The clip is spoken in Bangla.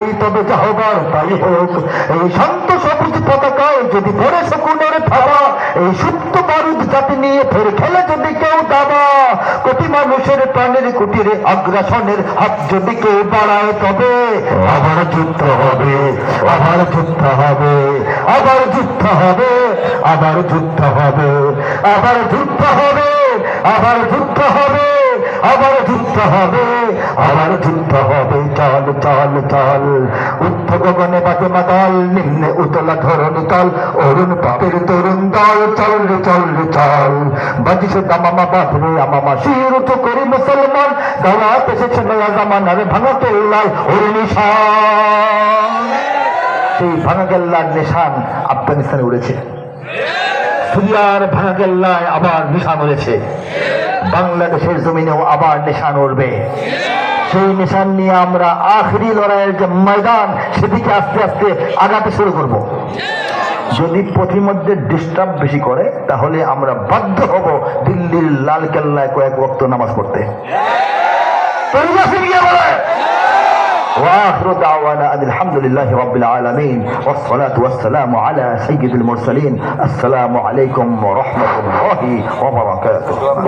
তবে যাহবার তাই হোক। এই শান্ত সবুজ পতাকায় যদি পড়ে শকুনের থাবা এই সুপ্ত বারুদ জাতি নিয়ে ফের খেলে যদি কেউ দাবা, কোটি মানুষের প্রাণের কুটিরে আগ্রাসনের হাত যদি কেউ বাড়ায় তবে আবার যুদ্ধ হবে, আবার যুদ্ধ হবে, আবার যুদ্ধ হবে, আবার যুদ্ধ হবে, আবার যুদ্ধ হবে, আবার যুদ্ধ হবে। আবার যুদ্ধ হবে আবার যুদ্ধ হবে, চল চল চল। উদ্ধ গগনে বাজে মাতাল, নিম্নে উতলা ধরণী তল, অরুণ পাপের তরুণ দল, চল রে চল রে, চল। বাজিছে দামামা বাঁধরে আমামা শির উঁচু করি মুসলমান দাওয়াত এসেছে নয়া জামানার ভাঙা তোল্লাল অরুণী সেই ভাঙা গেল্লার নিশান আফগানিস্তানে উড়েছে। সিরিয়ার ভাঙা গেল্লায় আবার নিশান উড়েছে। বাংলাদেশের জমিনেও আবার নিশান উঠবে সেই নিশান নিয়ে আমরা আখরি লড়াইয়ের যে ময়দান, সেদিকে আস্তে আস্তে আগাতে শুরু করব। যদি পথিমধ্যে ডিস্টার্ব বেশি করে, তাহলে আমরা বাধ্য হব দিল্লির লাল কেল্লায় কয়েক বক্ত নামাজ পড়তে। وآخر دعوانا أن الحمد لله رب العالمين والصلاة والسلام على سيد المرسلين. السلام عليكم ورحمة الله وبركاته.